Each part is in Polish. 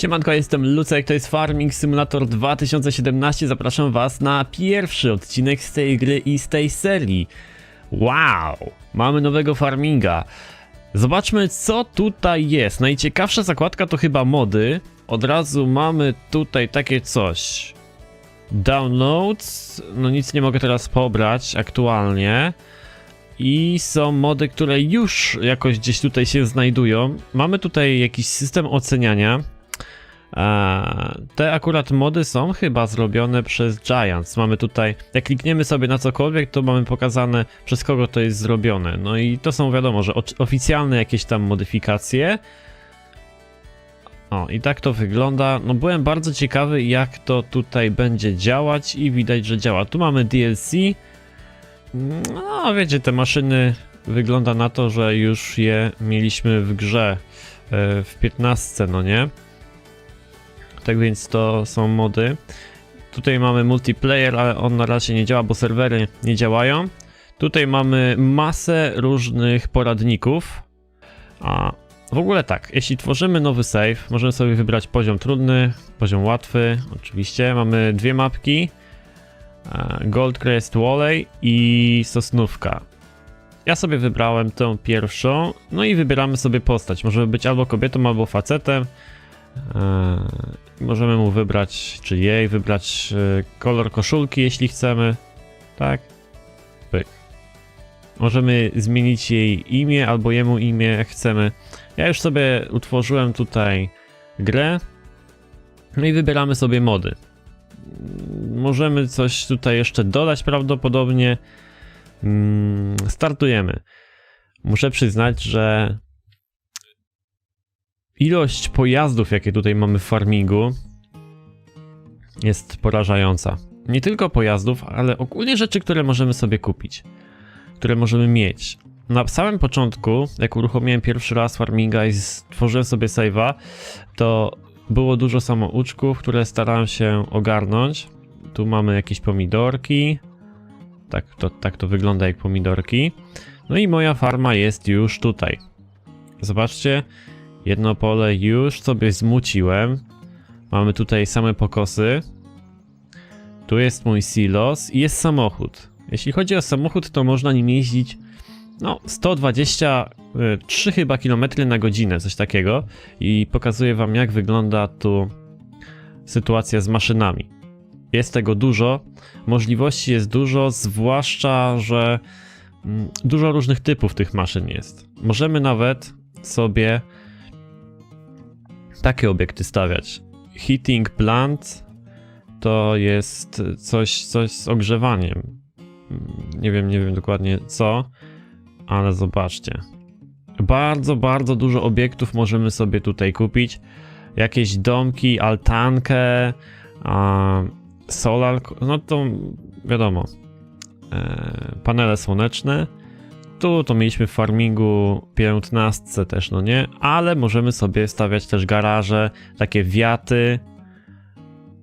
Siemanko, jestem Lucek, to jest Farming Simulator 2017. Zapraszam was na pierwszy odcinek z tej gry i z tej serii. Wow, mamy nowego farminga. Zobaczmy co tutaj jest. Najciekawsza zakładka to chyba mody. Od razu mamy tutaj takie coś. Downloads, no nic nie mogę teraz pobrać aktualnie. I są mody, które już jakoś gdzieś tutaj się znajdują. Mamy tutaj jakiś system oceniania. Te akurat mody są chyba zrobione przez Giants. Mamy tutaj, jak klikniemy sobie na cokolwiek, to mamy pokazane przez kogo to jest zrobione. No i to są wiadomo, że oficjalne jakieś tam modyfikacje. O, i tak to wygląda. No byłem bardzo ciekawy, jak to tutaj będzie działać i widać, że działa. Tu mamy DLC. No, wiecie, te maszyny wygląda na to, że już je mieliśmy w grze e, w 15, no nie? Tak więc to są mody. Tutaj mamy multiplayer, ale on na razie nie działa, bo serwery nie działają. Tutaj mamy masę różnych poradników. A w ogóle tak, jeśli tworzymy nowy save, możemy sobie wybrać poziom trudny, poziom łatwy. Oczywiście mamy dwie mapki. e, Goldcrest Walley i Sosnówka. Ja sobie wybrałem tę pierwszą, no i wybieramy sobie postać. Możemy być albo kobietą, albo facetem. Eee, możemy mu wybrać, czy jej wybrać e, kolor koszulki, jeśli chcemy. Tak? Pyk. Możemy zmienić jej imię albo jemu imię, jak chcemy. Ja już sobie utworzyłem tutaj grę. No i wybieramy sobie mody. Możemy coś tutaj jeszcze dodać prawdopodobnie. Mm, Startujemy. Muszę przyznać, że ilość pojazdów, jakie tutaj mamy w farmingu, jest porażająca. Nie tylko pojazdów, ale ogólnie rzeczy, które możemy sobie kupić, które możemy mieć. Na samym początku, jak uruchomiłem pierwszy raz farminga i stworzyłem sobie save'a, to było dużo samouczków, które starałem się ogarnąć. Tu mamy jakieś pomidorki. Tak to, tak to wygląda jak pomidorki. No i moja farma jest już tutaj. Zobaczcie, Jedno pole już sobie zmuciłem. Mamy tutaj same pokosy. Tu jest mój silos i jest samochód. Jeśli chodzi o samochód, to można nim jeździć no 123 chyba kilometry na godzinę, coś takiego. I pokazuję wam jak wygląda tu sytuacja z maszynami. Jest tego dużo, możliwości jest dużo, zwłaszcza, że mm, dużo różnych typów tych maszyn jest. Możemy nawet sobie takie obiekty stawiać. Heating plant to jest coś, coś z ogrzewaniem. Nie wiem, nie wiem dokładnie co, ale zobaczcie. Bardzo, bardzo dużo obiektów możemy sobie tutaj kupić. Jakieś domki, altankę, solar, no to wiadomo. E, panele słoneczne. Tu to mieliśmy w farmingu 15 też, no nie? Ale możemy sobie stawiać też garaże, takie wiaty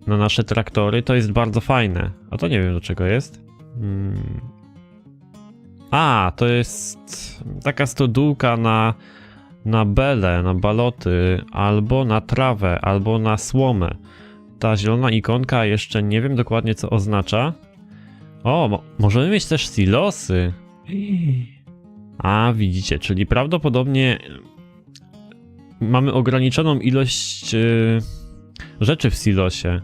na nasze traktory. To jest bardzo fajne. A to nie wiem do czego jest. Hmm. A, to jest taka stodółka na, na bele, na baloty, albo na trawę, albo na słomę. Ta zielona ikonka jeszcze nie wiem dokładnie co oznacza. O, mo możemy mieć też silosy. A, widzicie, czyli prawdopodobnie mamy ograniczoną ilość yy, rzeczy w silosie.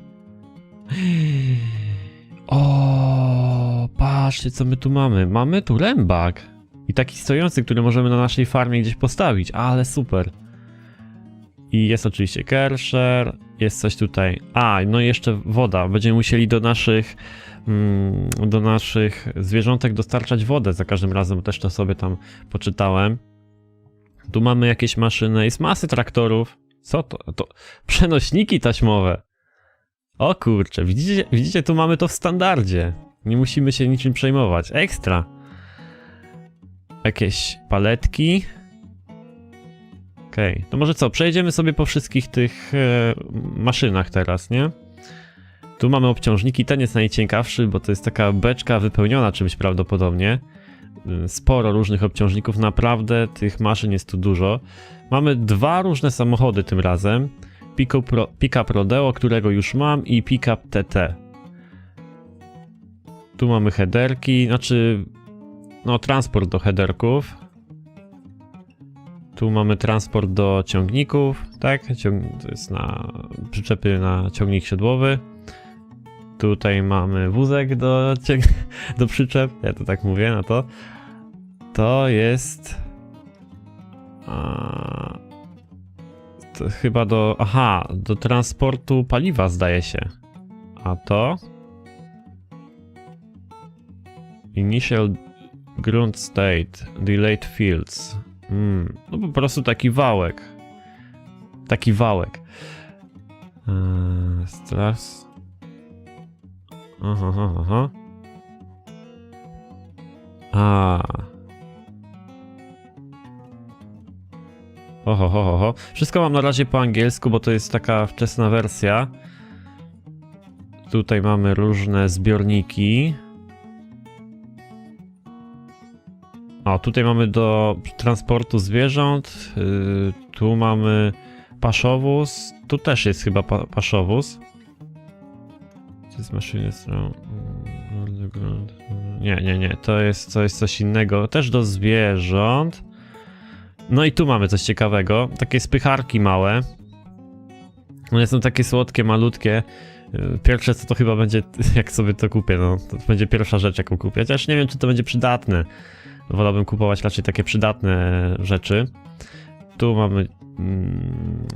O, patrzcie, co my tu mamy. Mamy tu lębak. I taki stojący, który możemy na naszej farmie gdzieś postawić, ale super. I jest oczywiście kersher, jest coś tutaj. A, no i jeszcze woda. Będziemy musieli do naszych do naszych zwierzątek dostarczać wodę za każdym razem, też to sobie tam poczytałem. Tu mamy jakieś maszyny, jest masy traktorów. Co to? To przenośniki taśmowe. O kurczę, widzicie, widzicie, tu mamy to w standardzie. Nie musimy się niczym przejmować. Ekstra. Jakieś paletki. Okej, to może co, przejdziemy sobie po wszystkich tych e, maszynach teraz, nie? Tu mamy obciążniki, ten jest najciekawszy, bo to jest taka beczka wypełniona czymś prawdopodobnie. Y, Sporo różnych obciążników, naprawdę tych maszyn jest tu dużo. Mamy dwa różne samochody tym razem. pick-up Rodeo, którego już mam i pick-up TT. Tu mamy headerki, znaczy no transport do headerków. Tu mamy transport do ciągników, tak? To jest na przyczepy na ciągnik siodłowy. Tutaj mamy wózek do, do przyczep, ja to tak mówię na to. To jest... A, to chyba do... Aha, do transportu paliwa zdaje się. A to... Initial grunt state, delayed fields. Mm, no po prostu taki wałek. Taki wałek. Eee, Stras. Aha, aha, aha. A. Oho, ho, ho, ho. Wszystko mam na razie po angielsku, bo to jest taka wczesna wersja. Tutaj mamy różne zbiorniki. O, tutaj mamy do transportu zwierząt. Yy, tu mamy paszowóz. Tu też jest chyba pa paszowóz. To jest maszyny stron. Nie, nie, nie. To jest, jest coś innego. Też do zwierząt. No i tu mamy coś ciekawego. Takie spycharki małe. One są takie słodkie, malutkie. Pierwsze co to chyba będzie, jak sobie to kupię, no. To będzie pierwsza rzecz, jaką kupię. Chociaż nie wiem, czy to będzie przydatne. Wolałbym kupować raczej takie przydatne rzeczy. Tu mamy mm,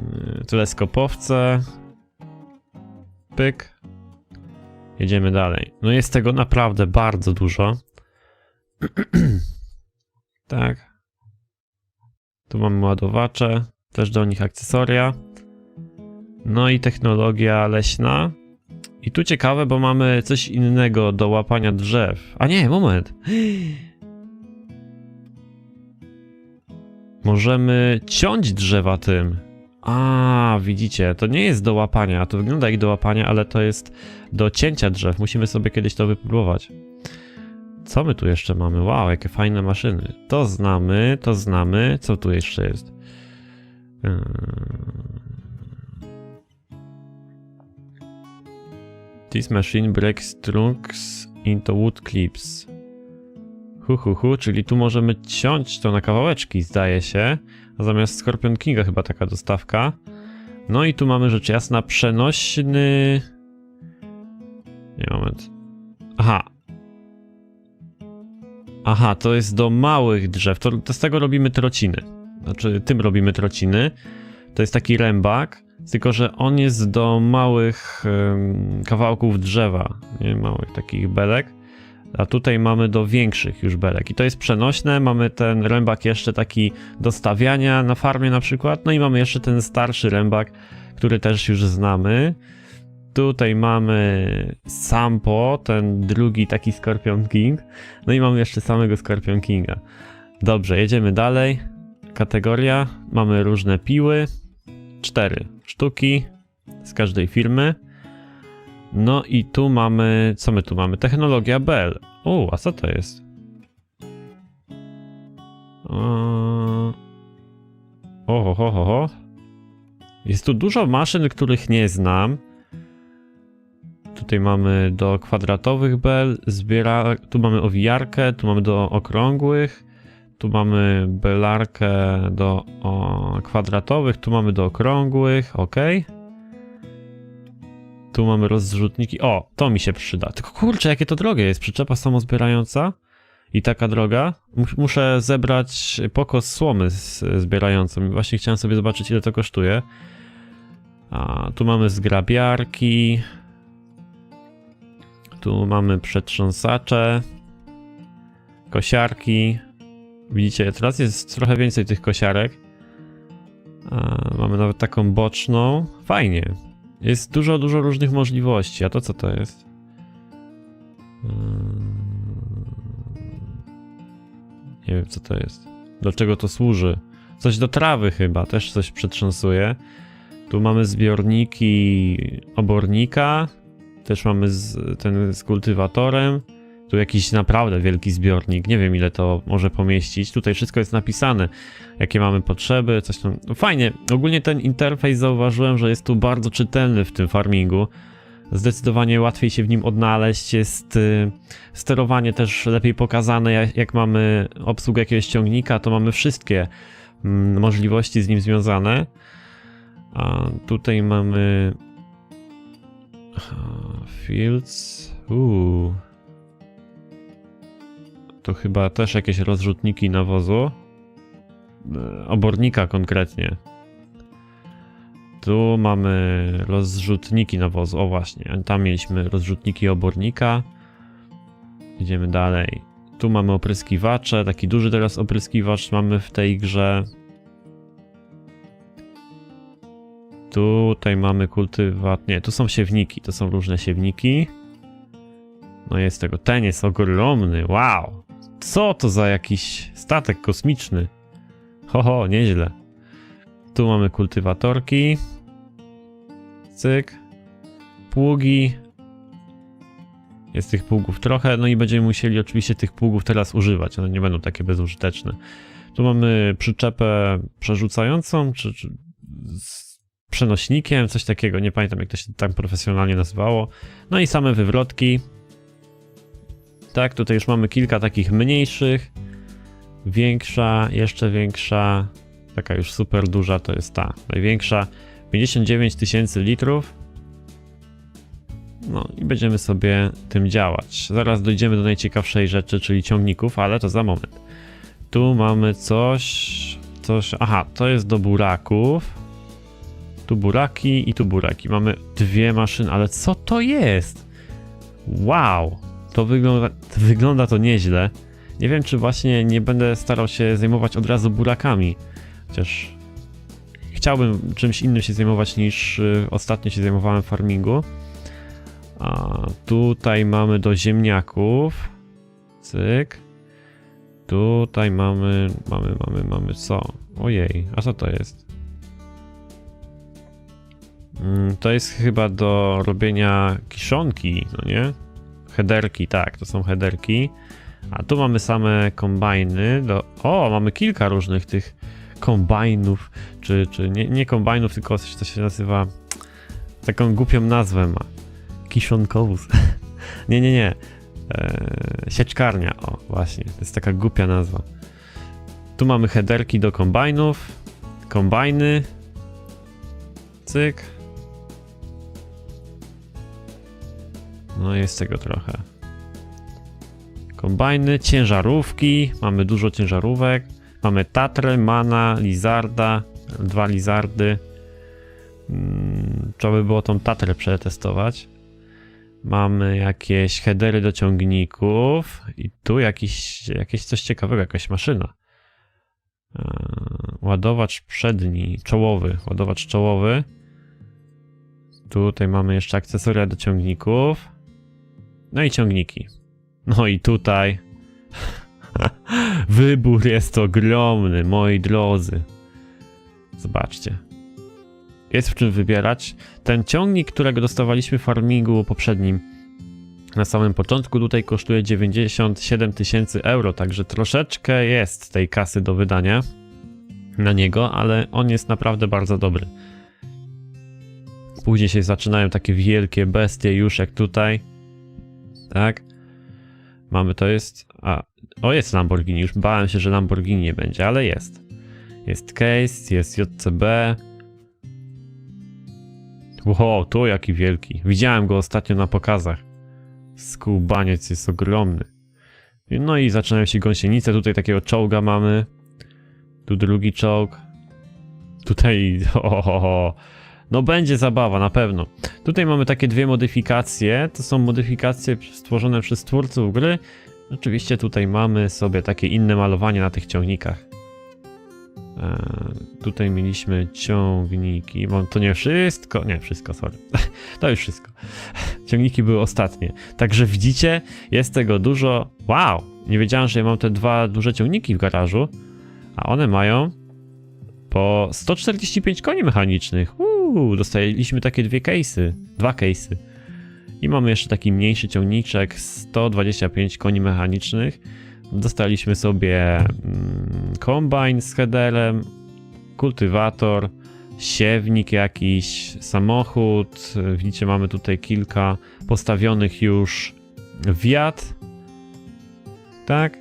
teleskopowce. Pyk. Jedziemy dalej. No jest tego naprawdę bardzo dużo. tak. Tu mamy ładowacze, też do nich akcesoria. No i technologia leśna. I tu ciekawe, bo mamy coś innego do łapania drzew. A nie, moment. Możemy ciąć drzewa tym. A, widzicie, to nie jest do łapania. To wygląda jak do łapania, ale to jest do cięcia drzew. Musimy sobie kiedyś to wypróbować. Co my tu jeszcze mamy? Wow, jakie fajne maszyny. To znamy, to znamy. Co tu jeszcze jest? Yy. This machine breaks trunks into wood clips. Hu, hu, hu, czyli tu możemy ciąć to na kawałeczki, zdaje się. A zamiast Scorpion Kinga chyba taka dostawka. No i tu mamy rzecz jasna przenośny... Nie, moment. Aha. Aha, to jest do małych drzew. To, to z tego robimy trociny. Znaczy, tym robimy trociny. To jest taki rębak, tylko że on jest do małych em, kawałków drzewa, nie? Małych takich belek. A tutaj mamy do większych już belek. I to jest przenośne. Mamy ten rębak jeszcze taki do stawiania na farmie na przykład. No i mamy jeszcze ten starszy rębak, który też już znamy. Tutaj mamy Sampo, ten drugi taki Scorpion King. No i mamy jeszcze samego Scorpion Kinga. Dobrze, jedziemy dalej. Kategoria. Mamy różne piły. Cztery sztuki z każdej firmy. No i tu mamy, co my tu mamy? Technologia Bell. O, a co to jest? Oho, ho, ho, ho. Jest tu dużo maszyn, których nie znam. Tutaj mamy do kwadratowych bel, zbiera... tu mamy owijarkę, tu mamy do okrągłych, tu mamy belarkę do o, kwadratowych, tu mamy do okrągłych, ok. Tu mamy rozrzutniki. O, to mi się przyda. Tylko kurczę, jakie to drogie jest. Przyczepa samozbierająca i taka droga. Mus- Muszę zebrać pokos słomy z, zbierającą. Właśnie chciałem sobie zobaczyć, ile to kosztuje. A, tu mamy zgrabiarki. Tu mamy przetrząsacze. Kosiarki. Widzicie, teraz jest trochę więcej tych kosiarek. A, mamy nawet taką boczną. Fajnie. Jest dużo, dużo różnych możliwości. A to co to jest? Mm. Nie wiem co to jest. Do czego to służy? Coś do trawy chyba, też coś przetrząsuje. Tu mamy zbiorniki obornika. Też mamy z, ten z kultywatorem. Tu jakiś naprawdę wielki zbiornik. Nie wiem ile to może pomieścić. Tutaj wszystko jest napisane. Jakie mamy potrzeby, coś tam. No Fajnie. Ogólnie ten interfejs zauważyłem, że jest tu bardzo czytelny w tym farmingu. Zdecydowanie łatwiej się w nim odnaleźć. Jest y, sterowanie też lepiej pokazane. Jak, jak mamy obsługę jakiegoś ciągnika, to mamy wszystkie mm, możliwości z nim związane. A tutaj mamy. Fields. Uuu. To chyba też jakieś rozrzutniki nawozu. E, Obornika konkretnie. Tu mamy rozrzutniki nawozu. O właśnie, tam mieliśmy rozrzutniki obornika. Idziemy dalej. Tu mamy opryskiwacze, taki duży teraz opryskiwacz mamy w tej grze. Tutaj mamy kultywat. Nie, tu są siewniki, to są różne siewniki. No jest tego. Ten jest ogromny, wow! Co to za jakiś statek kosmiczny? Ho, ho, nieźle. Tu mamy kultywatorki. Cyk. Pługi. Jest tych pługów trochę, no i będziemy musieli oczywiście tych pługów teraz używać. One nie będą takie bezużyteczne. Tu mamy przyczepę przerzucającą, czy, czy z przenośnikiem, coś takiego. Nie pamiętam, jak to się tam profesjonalnie nazywało. No i same wywrotki. Tak, tutaj już mamy kilka takich mniejszych. Większa, jeszcze większa. Taka już super duża to jest ta. Największa 59 tysięcy litrów. No i będziemy sobie tym działać. Zaraz dojdziemy do najciekawszej rzeczy, czyli ciągników, ale to za moment. Tu mamy coś. Coś. Aha, to jest do buraków. Tu buraki i tu buraki. Mamy dwie maszyny, ale co to jest? Wow! To wygląda, wygląda to nieźle. Nie wiem, czy właśnie nie będę starał się zajmować od razu burakami. Chociaż chciałbym czymś innym się zajmować niż y, ostatnio się zajmowałem farmingu. A tutaj mamy do ziemniaków. Cyk. Tutaj mamy, mamy, mamy, mamy co? Ojej, a co to jest? Mm, To jest chyba do robienia kiszonki, no nie? Headerki, tak, to są headerki. A tu mamy same kombajny. Do... O, mamy kilka różnych tych kombajnów, czy, czy nie, nie kombajnów, tylko coś, co się nazywa. Taką głupią nazwę ma. Kiszonkowóz. nie, nie, nie. Eee, sieczkarnia, o, właśnie. To jest taka głupia nazwa. Tu mamy headerki do kombajnów. Kombajny. Cyk. No jest tego trochę. Kombajny, ciężarówki. Mamy dużo ciężarówek. Mamy Tatrę, Mana, Lizarda, dwa Lizardy. Mm, Trzeba by było tą Tatrę przetestować. Mamy jakieś headery do ciągników i tu jakiś, jakieś coś ciekawego, jakaś maszyna. Eee, Ładowacz przedni, czołowy, ładowacz czołowy. Tutaj mamy jeszcze akcesoria do ciągników. No i ciągniki. No i tutaj wybór jest ogromny, moi drodzy. Zobaczcie. Jest w czym wybierać. Ten ciągnik, którego dostawaliśmy w farmingu poprzednim, na samym początku tutaj kosztuje 97 tysięcy euro, także troszeczkę jest tej kasy do wydania na niego, ale on jest naprawdę bardzo dobry. Później się zaczynają takie wielkie bestie już jak tutaj. Tak. Mamy to jest. A, o jest Lamborghini. Już bałem się, że Lamborghini nie będzie, ale jest. Jest case, jest JCB. Wow, tu jaki wielki. Widziałem go ostatnio na pokazach. Skubaniec jest ogromny. No i zaczynają się gąsienice. Tutaj takiego czołga mamy. Tu drugi czołg. Tutaj. O, ho, ho. No będzie zabawa, na pewno. Tutaj mamy takie dwie modyfikacje. To są modyfikacje stworzone przez twórców gry. Oczywiście tutaj mamy sobie takie inne malowanie na tych ciągnikach. Eee, tutaj mieliśmy ciągniki. Bo to nie wszystko. Nie, wszystko, sorry. To już wszystko. Ciągniki były ostatnie. Także widzicie, jest tego dużo. Wow! Nie wiedziałem, że ja mam te dwa duże ciągniki w garażu. A one mają po 145 koni mechanicznych. Uuu, dostaliśmy takie dwie case'y. Dwa case'y. I mamy jeszcze taki mniejszy ciągniczek, 125 koni mechanicznych. Dostaliśmy sobie mm, z headerem, kultywator, siewnik jakiś, samochód. Widzicie, mamy tutaj kilka postawionych już wiat. Tak.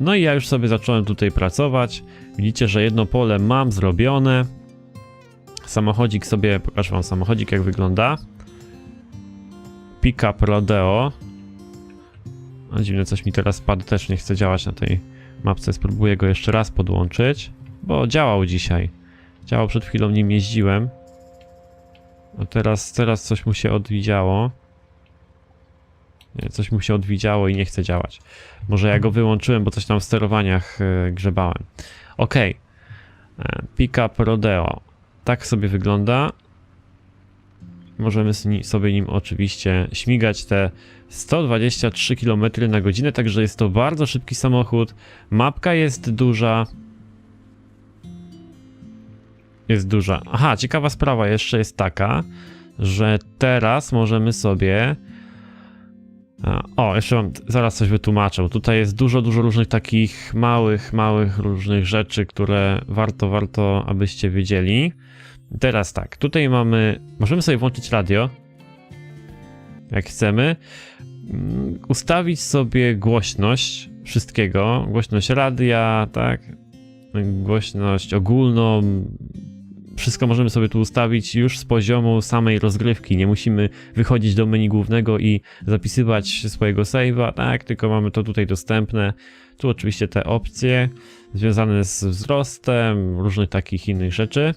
No i ja już sobie zacząłem tutaj pracować. Widzicie, że jedno pole mam zrobione. Samochodzik sobie, pokażę wam samochodzik jak wygląda. Pickup Rodeo. A dziwne, coś mi teraz padł, też nie chce działać na tej mapce. Spróbuję go jeszcze raz podłączyć, bo działał dzisiaj. Działał przed chwilą, nim jeździłem. A teraz, teraz coś mu się odwidziało. Coś mu się odwidziało i nie chce działać. Może ja go wyłączyłem, bo coś tam w sterowaniach e, grzebałem. Ok. Pickup Rodeo. Tak sobie wygląda. Możemy sobie nim oczywiście śmigać te 123 km na godzinę, także jest to bardzo szybki samochód. Mapka jest duża. Jest duża. Aha, ciekawa sprawa jeszcze jest taka, że teraz możemy sobie. O, jeszcze zaraz coś wytłumaczę. Tutaj jest dużo, dużo różnych takich małych, małych różnych rzeczy, które warto, warto, abyście wiedzieli. Teraz tak, tutaj mamy. Możemy sobie włączyć radio. Jak chcemy. Mm, Ustawić sobie głośność wszystkiego. Głośność radia, tak. Głośność ogólną. Wszystko możemy sobie tu ustawić już z poziomu samej rozgrywki. Nie musimy wychodzić do menu głównego i zapisywać swojego save'a, tak, tylko mamy to tutaj dostępne. Tu oczywiście te opcje związane z wzrostem, różnych takich innych rzeczy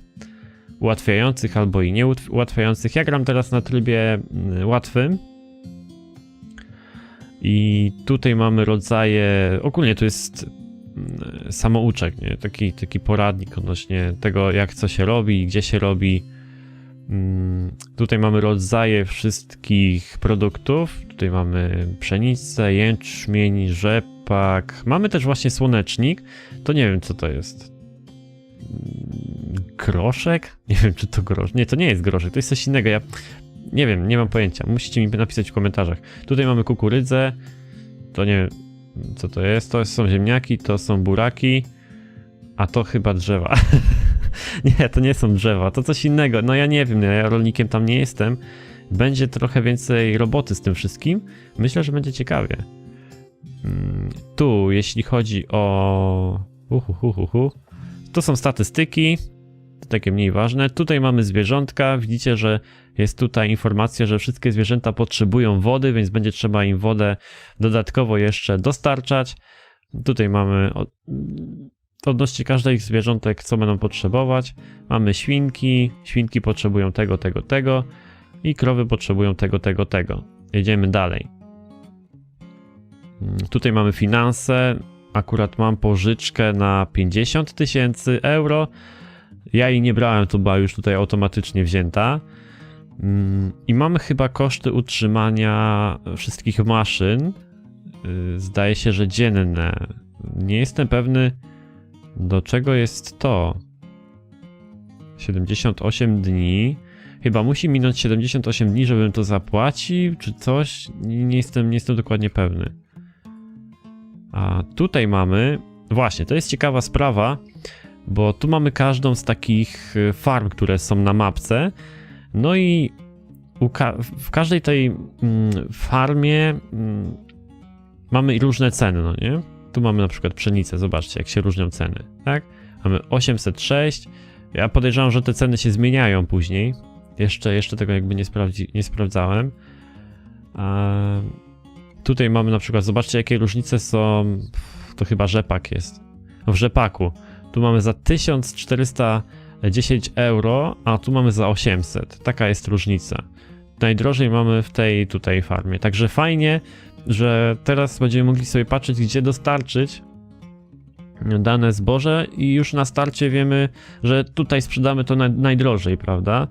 ułatwiających albo i nieułatwiających. Ja gram teraz na trybie mm, łatwym. I tutaj mamy rodzaje. Ogólnie to jest samouczek, nie? Taki, taki poradnik odnośnie tego, jak co się robi gdzie się robi. Mm, Tutaj mamy rodzaje wszystkich produktów. Tutaj mamy pszenicę, jęczmień, rzepak. Mamy też właśnie słonecznik. To nie wiem, co to jest. Mm, Groszek? Nie wiem, czy to groszek. Nie, to nie jest groszek, to jest coś innego. Ja nie wiem, nie mam pojęcia. Musicie mi napisać w komentarzach. Tutaj mamy kukurydzę. To nie co to jest. To są ziemniaki, to są buraki. A to chyba drzewa. nie, to nie są drzewa, to coś innego. No ja nie wiem, ja rolnikiem tam nie jestem. Będzie trochę więcej roboty z tym wszystkim. Myślę, że będzie ciekawie. Mm, Tu, jeśli chodzi o. Uhu, hu, hu, hu. To są statystyki, to takie mniej ważne. Tutaj mamy zwierzątka. Widzicie, że jest tutaj informacja, że wszystkie zwierzęta potrzebują wody, więc będzie trzeba im wodę dodatkowo jeszcze dostarczać. Tutaj mamy od- odnośnie każdej zwierzątek, co będą potrzebować. Mamy świnki. Świnki potrzebują tego, tego, tego. I krowy potrzebują tego, tego, tego. Jedziemy dalej. Mm, Tutaj mamy finanse. Akurat mam pożyczkę na 50 tysięcy euro. Ja jej nie brałem, to była już tutaj automatycznie wzięta. Mm, I mamy chyba koszty utrzymania wszystkich maszyn. Yy, Zdaje się, że dzienne. Nie jestem pewny, do czego jest to. 78 dni. Chyba musi minąć 78 dni, żebym to zapłacił, czy coś. Nie, jestem, nie jestem dokładnie pewny. A tutaj mamy. Właśnie, to jest ciekawa sprawa, bo tu mamy każdą z takich y, farm, które są na mapce. No i ka- w każdej tej mm, farmie mm, mamy różne ceny, no nie? Tu mamy na przykład pszenicę, zobaczcie jak się różnią ceny, tak? Mamy 806. Ja podejrzewam, że te ceny się zmieniają później. Jeszcze, jeszcze tego jakby nie, nie sprawdzałem. A tutaj mamy na przykład, zobaczcie jakie różnice są. To chyba rzepak jest. W rzepaku. Tu mamy za 1410 euro, a tu mamy za 800. Taka jest różnica. Najdrożej mamy w tej tutaj farmie. Także fajnie, że teraz będziemy mogli sobie patrzeć, gdzie dostarczyć dane zboże i już na starcie wiemy, że tutaj sprzedamy to na, najdrożej, prawda?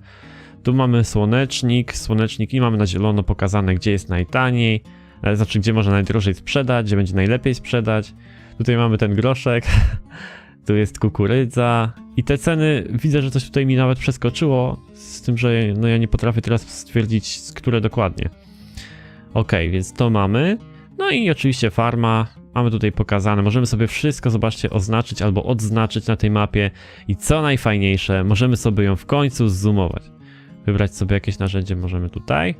Tu mamy słonecznik, słonecznik i mamy na zielono pokazane, gdzie jest najtaniej, e, znaczy gdzie można najdrożej sprzedać, gdzie będzie najlepiej sprzedać. Tutaj mamy ten groszek, tu jest kukurydza i te ceny, widzę, że coś tutaj mi nawet przeskoczyło, z tym, że no ja nie potrafię teraz stwierdzić, które dokładnie. Ok, więc to mamy. No i oczywiście farma. Mamy tutaj pokazane. Możemy sobie wszystko, zobaczcie, oznaczyć albo odznaczyć na tej mapie. I co najfajniejsze, możemy sobie ją w końcu zoomować. Wybrać sobie jakieś narzędzie możemy tutaj.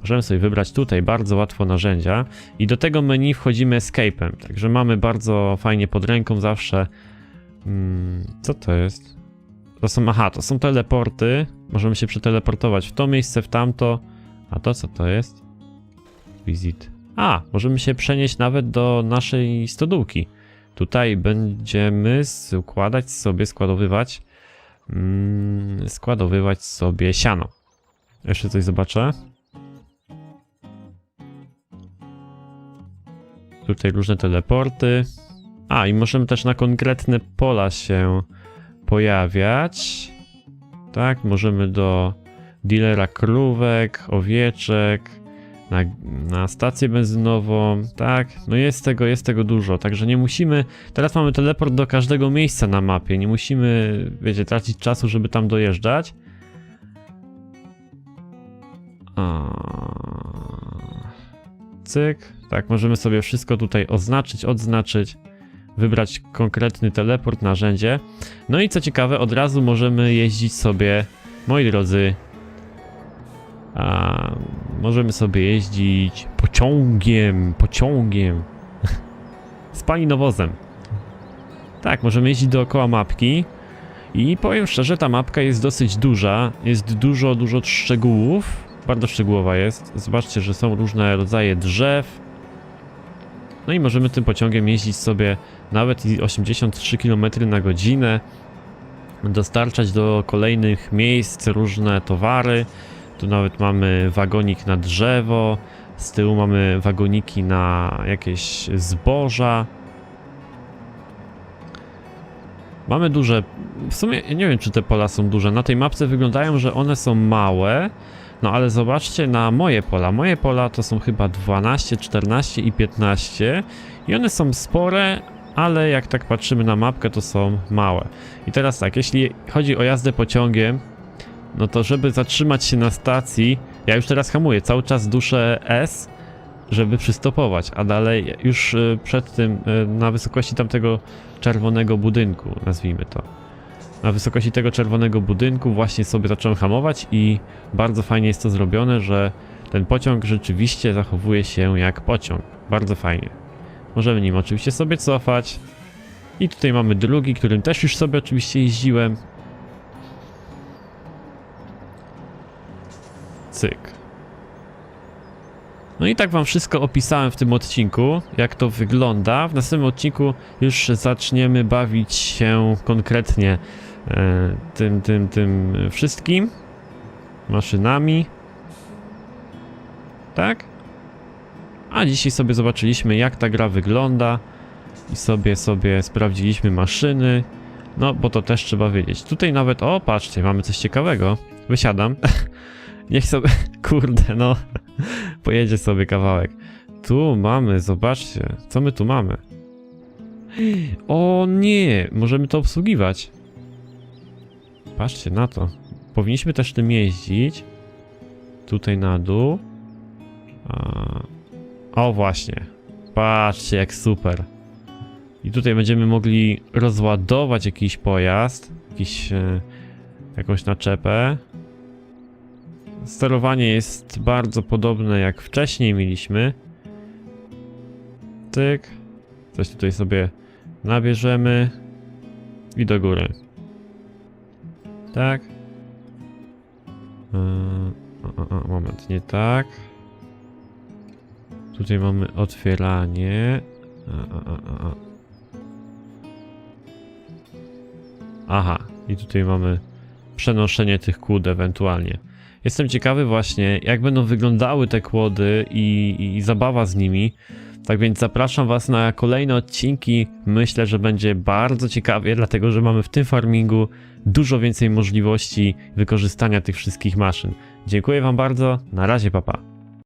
Możemy sobie wybrać tutaj bardzo łatwo narzędzia. I do tego menu wchodzimy escape'em. Także mamy bardzo fajnie pod ręką zawsze. Hmm, co to jest? To są, aha, to są teleporty. Możemy się przeteleportować w to miejsce, w tamto. A to co to jest? Visit. A, możemy się przenieść nawet do naszej stodółki. Tutaj będziemy składać sobie, składowywać, mm, składowywać sobie siano. Jeszcze coś zobaczę. Tutaj różne teleporty. A, i możemy też na konkretne pola się pojawiać. Tak, możemy do dealera krówek, owieczek, na, na stację benzynową, tak, no jest tego, jest tego dużo, także nie musimy, teraz mamy teleport do każdego miejsca na mapie, nie musimy, wiecie, tracić czasu, żeby tam dojeżdżać. A... Cyk, tak, możemy sobie wszystko tutaj oznaczyć, odznaczyć, wybrać konkretny teleport, narzędzie. No i co ciekawe, od razu możemy jeździć sobie, moi drodzy, a możemy sobie jeździć pociągiem, pociągiem. Spalinowozem. Tak, możemy jeździć dookoła mapki. I powiem szczerze, ta mapka jest dosyć duża. Jest dużo, dużo szczegółów. Bardzo szczegółowa jest. Zobaczcie, że są różne rodzaje drzew. No i możemy tym pociągiem jeździć sobie nawet i 83 km na godzinę. Dostarczać do kolejnych miejsc różne towary. Tu nawet mamy wagonik na drzewo, z tyłu mamy wagoniki na jakieś zboża. Mamy duże, w sumie nie wiem czy te pola są duże, na tej mapce wyglądają, że one są małe, no ale zobaczcie na moje pola, moje pola to są chyba 12, 14 i 15 i one są spore, ale jak tak patrzymy na mapkę to są małe. I teraz tak, jeśli chodzi o jazdę pociągiem, no to żeby zatrzymać się na stacji, ja już teraz hamuję, cały czas duszę S, żeby przystopować, a dalej już y, przed tym, y, na wysokości tamtego czerwonego budynku, nazwijmy to. Na wysokości tego czerwonego budynku właśnie sobie zacząłem hamować i bardzo fajnie jest to zrobione, że ten pociąg rzeczywiście zachowuje się jak pociąg. Bardzo fajnie. Możemy nim oczywiście sobie cofać. I tutaj mamy drugi, którym też już sobie oczywiście jeździłem. Cyk. No i tak wam wszystko opisałem w tym odcinku, jak to wygląda. W następnym odcinku już zaczniemy bawić się konkretnie e, tym, tym, tym wszystkim. Maszynami. Tak? A dzisiaj sobie zobaczyliśmy jak ta gra wygląda i sobie sobie sprawdziliśmy maszyny. No, bo to też trzeba wiedzieć. Tutaj nawet, o patrzcie, mamy coś ciekawego. Wysiadam. Niech sobie, kurde, no, pojedzie sobie kawałek. Tu mamy, zobaczcie, co my tu mamy. O nie, możemy to obsługiwać. Patrzcie na to. Powinniśmy też tym jeździć. Tutaj na dół. A... O właśnie. Patrzcie jak super. I tutaj będziemy mogli rozładować jakiś pojazd. Jakiś, e, jakąś naczepę. Sterowanie jest bardzo podobne jak wcześniej mieliśmy. Tyk. Coś tutaj sobie nabierzemy. I do góry. Tak. Yy, a, a, moment, nie tak. Tutaj mamy otwieranie. A, a, a, a. Aha, i tutaj mamy przenoszenie tych kłód ewentualnie. Jestem ciekawy właśnie, jak będą wyglądały te kłody i, i zabawa z nimi. Tak więc zapraszam Was na kolejne odcinki. Myślę, że będzie bardzo ciekawie, dlatego że mamy w tym farmingu dużo więcej możliwości wykorzystania tych wszystkich maszyn. Dziękuję Wam bardzo. Na razie, papa.